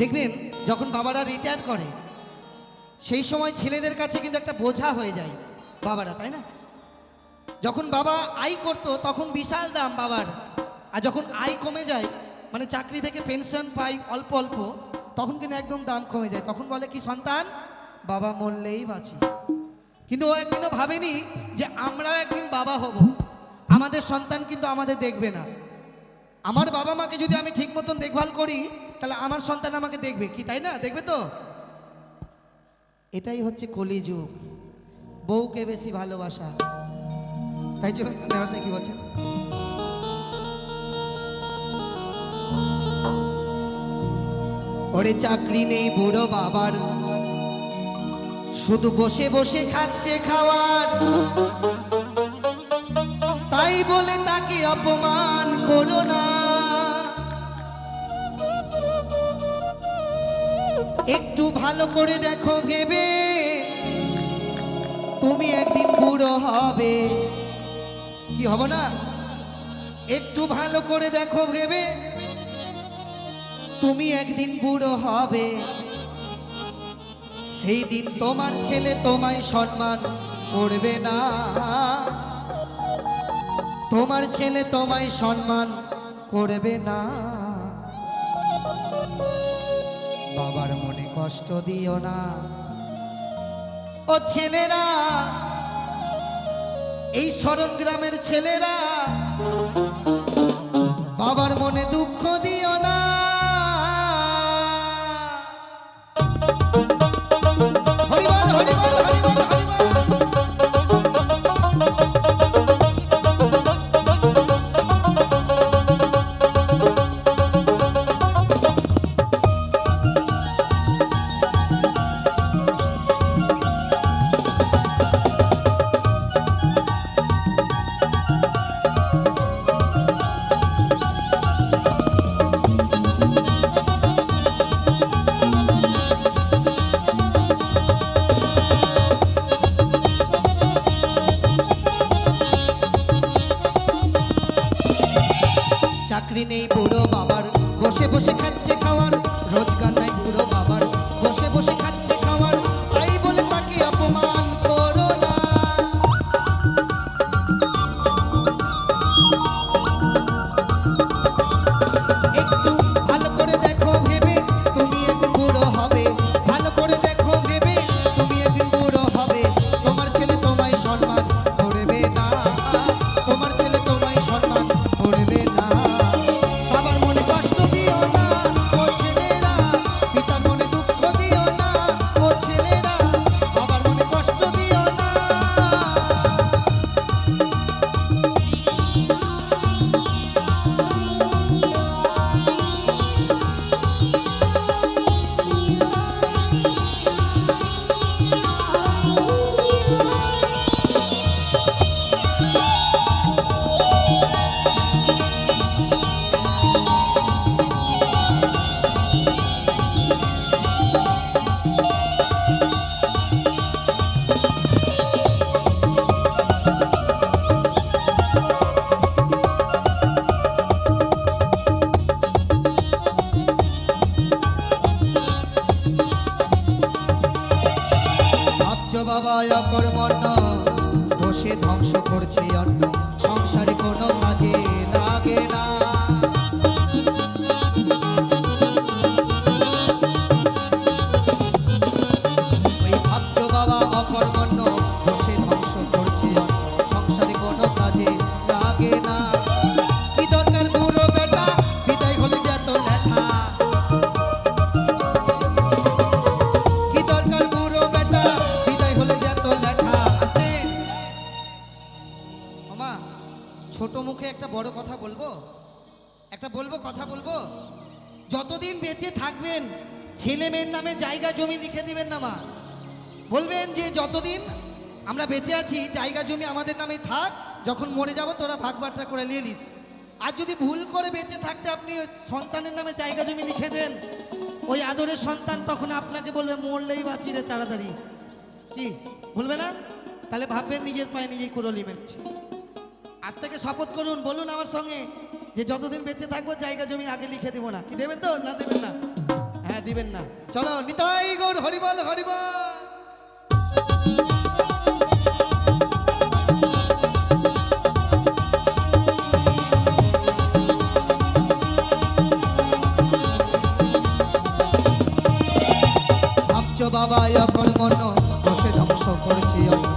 দেখবেন, যখন বাবারা রিটায়ার করে, সেই সময় ছেলেদের কাছে কিন্তু একটা বোঝা হয়ে যায় বাবারা, তাই না? যখন বাবা আয় করতো, তখন বিশাল দাম বাবার। আর যখন আয় কমে যায় মানে চাকরি থেকে পেনশন পাই অল্প অল্প, তখন কিন্তু একদম দাম কমে যায়। তখন বলে কি, সন্তান, বাবা মরলেই বাঁচি। কিন্তু ও একদিনও ভাবেনি যে আমরাও একদিন বাবা হব। আমাদের সন্তান কিন্তু আমাদের দেখবে না। আমার বাবা মাকে যদি আমি ঠিক মতন দেখভাল করি তাহলে আমার সন্তান আমাকে দেখবে কি, তাই না? দেখবে তো? এটাই হচ্ছে কলিযুগ। বউকে বেশি ভালোবাসা। তাই কি বলছেন? ওরে চাকরি নেই বুড়ো বাবার। শুধু বসে বসে খাচ্ছে খাওয়ার। তাই বলে তাকে অপমান করো না। একটু ভালো করে দেখো ভেবে। তুমি একদিন বুড়ো হবে। কি হব না? একটু ভালো করে দেখো ভেবে। তুমি একদিন বুড়ো হবে। সেই দিন তোমার ছেলে তোমায় সম্মান করবে না। তোমার ছেলে তোমায় সম্মান করবে না। বাবার মনে কষ্ট দিও না। ও ছেলেরা এই সরঞ্জামের ছেলেরা বসে ভাবছ বাবা অকর্মণ্য। বসে ধ্বংস করছে অন্য। বলব, কথা বলব? যতদিন বেঁচে থাকবেন, ছেলে মেয়ের নামে জায়গা জমি লিখে দিবেন না মা। বলবেন যে যতদিন আমরা বেঁচে আছি, জায়গা জমি আমাদের নামে থাক, যখন মরে যাব তোরা ভাগ বাট্টা করে নিয়ে নিস। আর যদি ভুল করে বেঁচে থাকতে আপনি সন্তানের নামে জায়গা জমি লিখে দেন, ওই আদরের সন্তান তখন আপনাকে বলবে, মরলেই বাঁচি রে তাড়াতাড়ি। কি? বলবে না? তাহলে ভাববেন নিজের পায়ে নিজেই করে নেবেন আজ থেকে শপথ করুন, বলুন আমার সঙ্গে যে যতদিন বেঁচে থাকব, জায়গা জমি আগে লিখে দেবো না। কি দেবেন তো? না দেবেন না? হ্যাঁ দিবেন না। চলো, নিতাই গৌর, হরিবল হরিবল! বাবা এখন মন বসে ধ্বংস করছি অন্য।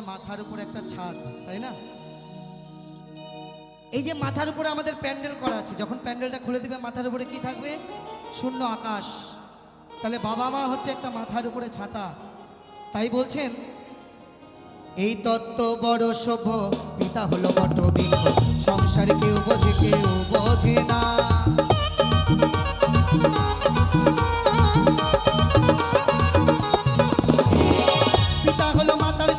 আমাদের মাথার উপর একটা ছাদ, তাই না? এই যে মাথার উপরে আমাদের প্যান্ডেল করা আছে, যখন প্যান্ডেলটা খুলে দিবে, মাথার উপরে কি থাকবে? শূন্য আকাশ। তাহলে বাবা মা হচ্ছে একটা মাথার উপরে ছাতা। তাই বলছেন, এই তত্ত্ব বড় সভ্য, পিতা হলো বট বৃক্ষ সংসার কেউ বোঝে কেউ বোঝে না। পিতা হলো মাথার